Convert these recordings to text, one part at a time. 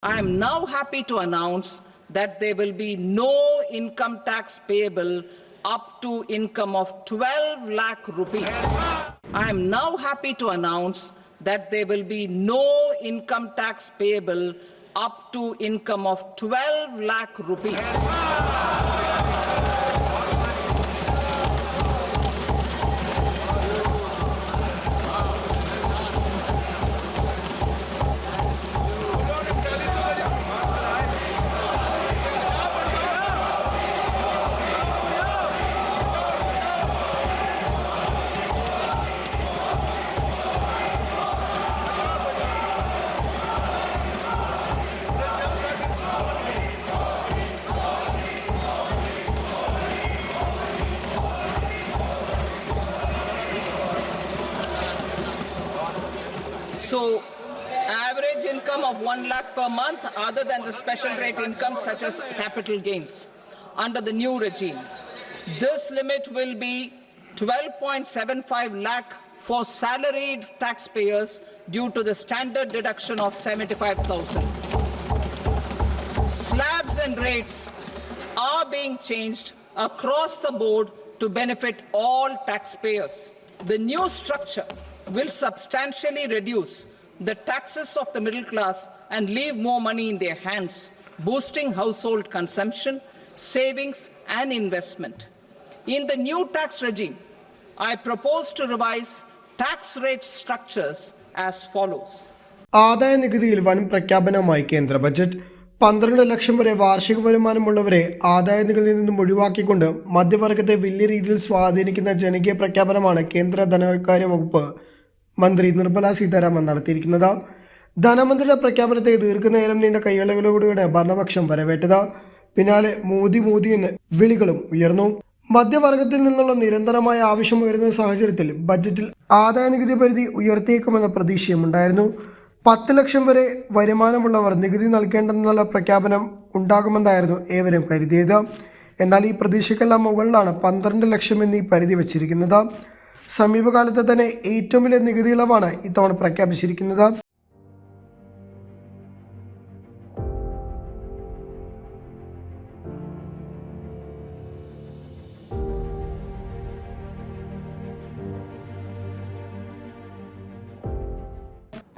I am now happy to announce that there will be no income tax payable up to income of 12 lakh rupees. I am now happy to announce that there will be no income tax payable up to income of 12 lakh rupees. So, average income of 1 lakh per month, other than the special rate income such as capital gains, under the new regime. This limit will be 12.75 lakh for salaried taxpayers due to the standard deduction of 75,000. Slabs and rates are being changed across the board to benefit all taxpayers. The new structure will substantially reduce the taxes of the middle class and leave more money in their hands, boosting household consumption, savings, and investment. In the new tax regime, I propose to revise tax rate structures as follows. ആദായ നികുതിയിൽ വൻ പ്രഖ്യാപനവുമായി കേന്ദ്ര budget പന്ത്രണ്ട് ലക്ഷം വരെ വാർഷിക വരുമാനമുള്ളവരെ ആദായ നികുതിയിൽ നിന്നും ഒഴിവാക്കിക്കൊണ്ട് മധ്യവർഗത്തെ വലിയ രീതിയിൽ സ്വാധീനിക്കുന്ന ജനകീയ പ്രഖ്യാപനമാണ് കേന്ദ്ര ധനകാര്യ വകുപ്പ് മന്ത്രി നിർമ്മല സീതാരാമൻ നടത്തിയിരിക്കുന്നത്. ധനമന്ത്രിയുടെ പ്രഖ്യാപനത്തെ ദീർഘനേരം നീണ്ട കൈയളവിലൂടെയാണ് ഭരണപക്ഷം വരവേറ്റത്. പിന്നാലെ മോദി മോദി എന്ന് വിളികളും ഉയർന്നു. മധ്യവർഗത്തിൽ നിന്നുള്ള നിരന്തരമായ ആവശ്യം ഉയരുന്ന സാഹചര്യത്തിൽ ബജറ്റിൽ ആദായനികുതി പരിധി ഉയർത്തിയേക്കുമെന്ന പ്രതീക്ഷയുമുണ്ടായിരുന്നു. പത്ത് ലക്ഷം വരെ വരുമാനമുള്ളവർ നികുതി നൽകേണ്ടെന്നുള്ള പ്രഖ്യാപനം ഉണ്ടാകുമെന്നായിരുന്നു ഏവരും കരുതിയത്. എന്നാൽ ഈ പ്രതീക്ഷയ്ക്കെല്ലാം മുകളിലാണ് പന്ത്രണ്ട് ലക്ഷം എന്നീ പരിധി വച്ചിരിക്കുന്നത്. സമീപകാലത്തെ തന്നെ ഏറ്റവും വലിയ നികുതി ഇളവാണ് ഇത്തവണ പ്രഖ്യാപിച്ചിരിക്കുന്നത്.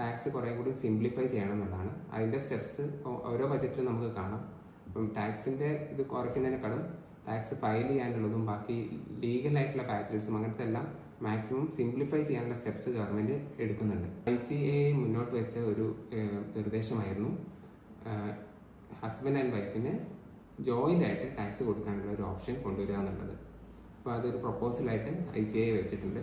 ടാക്സ് കുറേ കൂടി സിംപ്ലിഫൈ ചെയ്യണം എന്നുള്ളതാണ്. അതിന്റെ സ്റ്റെപ്സ് ഓരോ ബജറ്റിലും നമുക്ക് കാണാം. അപ്പം ടാക്സിന്റെ ഇത് കുറയ്ക്കുന്നതിനേക്കാളും ടാക്സ് ഫയൽ ചെയ്യാനുള്ളതും ബാക്കി ലീഗൽ ആയിട്ടുള്ള പാറ്റേൺസും അങ്ങനത്തെ എല്ലാം മാക്സിമം സിംപ്ലിഫൈ ചെയ്യാനുള്ള സ്റ്റെപ്സ് ഗവൺമെന്റ് എടുക്കുന്നുണ്ട്. ഐ സി എ മുന്നോട്ട് വെച്ച ഒരു നിർദ്ദേശമായിരുന്നു. ഹസ്ബൻഡ് ആൻഡ് വൈഫിന് ജോയിന്റ് ആയിട്ട് ടാക്സ് കൊടുക്കാനുള്ള ഒരു ഓപ്ഷൻ കൊണ്ടുവരിക എന്നുള്ളത്. അപ്പോൾ അതൊരു പ്രപ്പോസലായിട്ട് ഐ സി ഐ വെച്ചിട്ടുണ്ട്.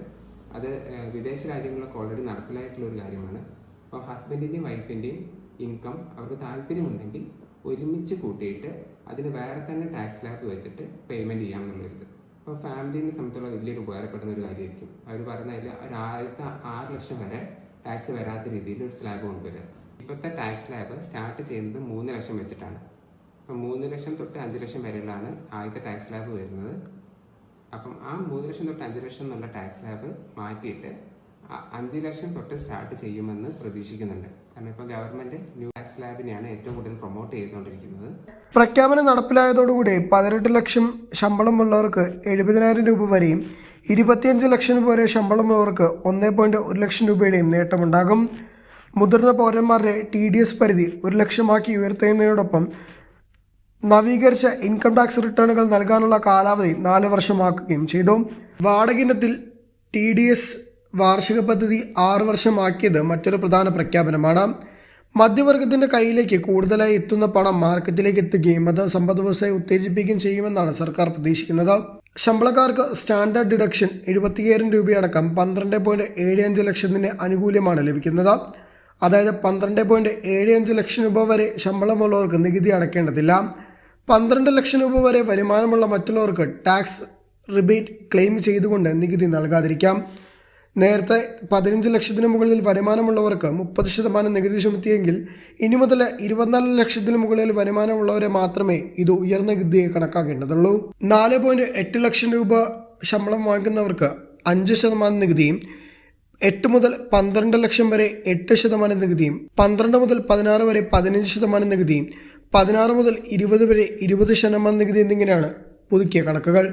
അത് വിദേശ രാജ്യങ്ങളിലൊക്കെ ഓൾറെഡി നടപ്പിലായിട്ടുള്ള ഒരു കാര്യമാണ്. അപ്പോൾ ഹസ്ബൻഡിന്റെയും വൈഫിന്റെയും ഇൻകം അവർക്ക് താല്പര്യമുണ്ടെങ്കിൽ ഒരുമിച്ച് കൂട്ടിയിട്ട് അതിന് വേറെ തന്നെ ടാക്സ് ലാബ് വെച്ചിട്ട് പേയ്മെന്റ് ചെയ്യാമെന്നുള്ളൊരിത്. അപ്പോൾ ഫാമിലിനെ സംബന്ധിച്ചുള്ള വലിയൊരു ഉപകാരപ്പെടുന്ന ഒരു കാര്യമായിരിക്കും. അവർ പറഞ്ഞതിൽ ഒരു ആദ്യത്തെ ആറ് ലക്ഷം വരെ ടാക്സ് വരാത്ത രീതിയിൽ ഒരു സ്ലാബ് കൊണ്ടുവരിക ഇപ്പോഴത്തെ ടാക്സ് ലാബ് സ്റ്റാർട്ട് ചെയ്യുന്നത് മൂന്ന് ലക്ഷം വെച്ചിട്ടാണ്. അപ്പം മൂന്ന് ലക്ഷം തൊട്ട് അഞ്ച് ലക്ഷം വരെയുള്ളതാണ് ആദ്യത്തെ ടാക്സ് ലാബ് വരുന്നത്. അപ്പം ആ മൂന്ന് ലക്ഷം തൊട്ട് അഞ്ച് ലക്ഷം എന്നുള്ള ടാക്സ് ലാബ് മാറ്റിയിട്ട് അഞ്ച് ലക്ഷം തൊട്ട് സ്റ്റാർട്ട് ചെയ്യുമെന്ന് പ്രതീക്ഷിക്കുന്നുണ്ട്. കാരണം ഇപ്പോൾ ഗവൺമെന്റ് ന്യൂ ടാക്സ് ലാബിനെയാണ് ഏറ്റവും കൂടുതൽ പ്രൊമോട്ട് ചെയ്തുകൊണ്ടിരിക്കുന്നത്. പ്രഖ്യാപനം നടപ്പിലായതോടുകൂടി പതിനെട്ട് ലക്ഷം ശമ്പളമുള്ളവർക്ക് എഴുപതിനായിരം രൂപ വരെയും ഇരുപത്തിയഞ്ച് ലക്ഷം വരെ ശമ്പളമുള്ളവർക്ക് ഒന്നേ പോയിന്റ് ഒരു ലക്ഷം രൂപയുടെയും നേട്ടമുണ്ടാകും. മുതിർന്ന പൗരന്മാരുടെ ടി ഡി എസ് പരിധി ഒരു ലക്ഷമാക്കി ഉയർത്തുന്നതിനോടൊപ്പം നവീകരിച്ച ഇൻകം ടാക്സ് റിട്ടേണുകൾ നൽകാനുള്ള കാലാവധി നാല് വർഷമാക്കുകയും ചെയ്തു. വാടക ഇനത്തിൽ ടി ഡി എസ് വാർഷിക പദ്ധതി ആറ് വർഷമാക്കിയത് മറ്റൊരു പ്രധാന പ്രഖ്യാപനമാണ്. മധ്യവർഗത്തിന്റെ കയ്യിലേക്ക് കൂടുതലായി എത്തുന്ന പണം മാർക്കറ്റിലേക്ക് എത്തുകയും അത് സമ്പദ് വ്യവസ്ഥയെ ഉത്തേജിപ്പിക്കുകയും ചെയ്യുമെന്നാണ് സർക്കാർ പ്രതീക്ഷിക്കുന്നത്. ശമ്പളക്കാർക്ക് സ്റ്റാൻഡേർഡ് ഡിഡക്ഷൻ എഴുപത്തിയ്യായിരം രൂപയടക്കം പന്ത്രണ്ട് പോയിന്റ് ഏഴ് അഞ്ച് ലക്ഷത്തിന് ആനുകൂല്യമാണ് ലഭിക്കുന്നത്. അതായത് പന്ത്രണ്ട് പോയിന്റ് ഏഴ് അഞ്ച് ലക്ഷം രൂപ വരെ ശമ്പളമുള്ളവർക്ക് നികുതി അടയ്ക്കേണ്ടതില്ല പന്ത്രണ്ട് ലക്ഷം രൂപ വരെ വരുമാനമുള്ള മറ്റുള്ളവർക്ക് ടാക്സ് റിബേറ്റ് ക്ലെയിം ചെയ്തുകൊണ്ട് നികുതി നൽകാതിരിക്കാം. നേരത്തെ പതിനഞ്ച് ലക്ഷത്തിന് മുകളിൽ വരുമാനമുള്ളവർക്ക് മുപ്പത് ശതമാനം നികുതി ചുമത്തിയെങ്കിൽ ഇനി മുതൽ ഇരുപത്തിനാല് ലക്ഷത്തിന് മുകളിൽ വരുമാനമുള്ളവരെ മാത്രമേ ഇത് ഉയർന്ന നികുതിയെ കണക്കാക്കേണ്ടതുള്ളൂ. നാല് പോയിന്റ് എട്ട് ലക്ഷം രൂപ ശമ്പളം വാങ്ങുന്നവർക്ക് അഞ്ച് ശതമാനം നികുതിയും എട്ട് മുതൽ പന്ത്രണ്ട് ലക്ഷം വരെ എട്ട് ശതമാനം നികുതിയും പന്ത്രണ്ട് മുതൽ പതിനാറ് വരെ പതിനഞ്ച് ശതമാനം നികുതിയും പതിനാറ് മുതൽ ഇരുപത് വരെ ഇരുപത് ശതമാനം നികുതി എന്നിങ്ങനെയാണ് പുതുക്കിയ കണക്കുകൾ.